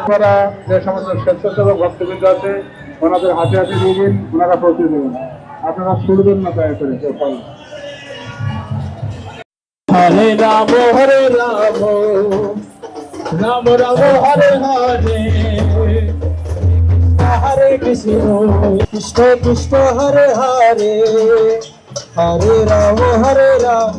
আপনারা যে সমস্ত স্বেচ্ছাসেবক ভক্তবৃন্দ আছে, ওনাদের হাতে হাতে দিয়ে দিন ওনারা পৌঁছে দেবেন আপনারা ছুটবেন না দয়া করে পারলে। হরে রাম হরে রাম রাম রাম, হরে হরে। হরে কৃষ্ণ কৃষ্ণ কৃষ্ণ, হরে হরে। হরে রাম হরে রাম।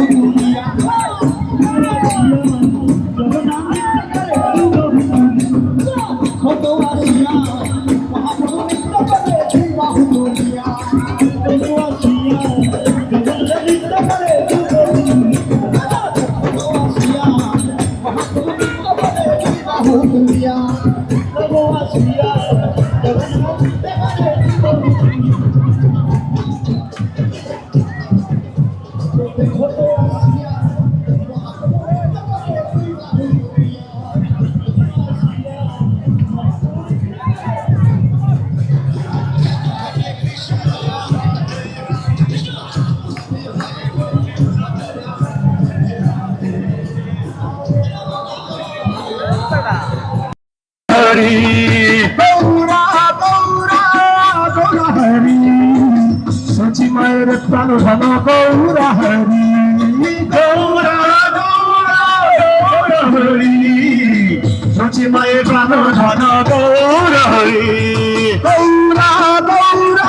Hallelujah. মায়ের প্রাণ ধন গৌরা হরি, গৌরা গৌরা গৌরা হরি সচি মায়ের প্রাণ ধন গৌরা হরি, গৌরা গৌরা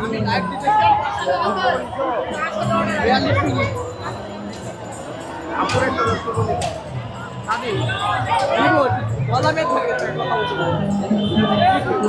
আমি লাইভ দিতে বিয়াল্লিশ মিনিট তারপরে থাকে কথা বলছি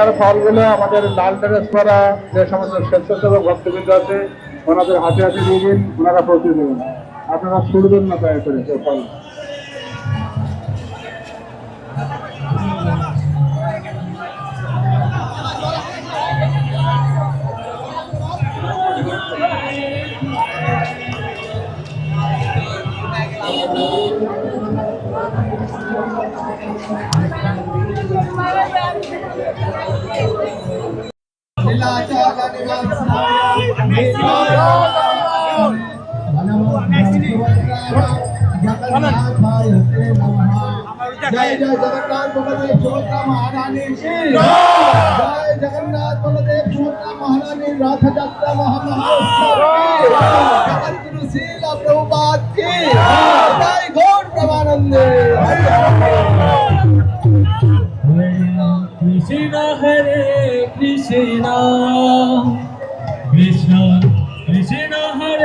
আপনার ফলগুলো আমাদের লাল ড্রেস করা, যে সমস্ত স্বেচ্ছাসেবক ভক্তবৃন্দ আছে, ওনাদের হাতে হাতে দিয়ে দিন ওনারা পৌঁছে দেবেন। আপনারা ছুটবেন না দয়া করে সে ফল। জয় जय जय जगन्नाथ बलदेव छोटा महारानी जय जगन्नाथ बलदेव छोटा महारानी रथ यात्रा महामहोत्सव जगत गुरु शीला प्रभुपाद की जय गो Hare Krishna Krishna Krishna Hare Hare Hare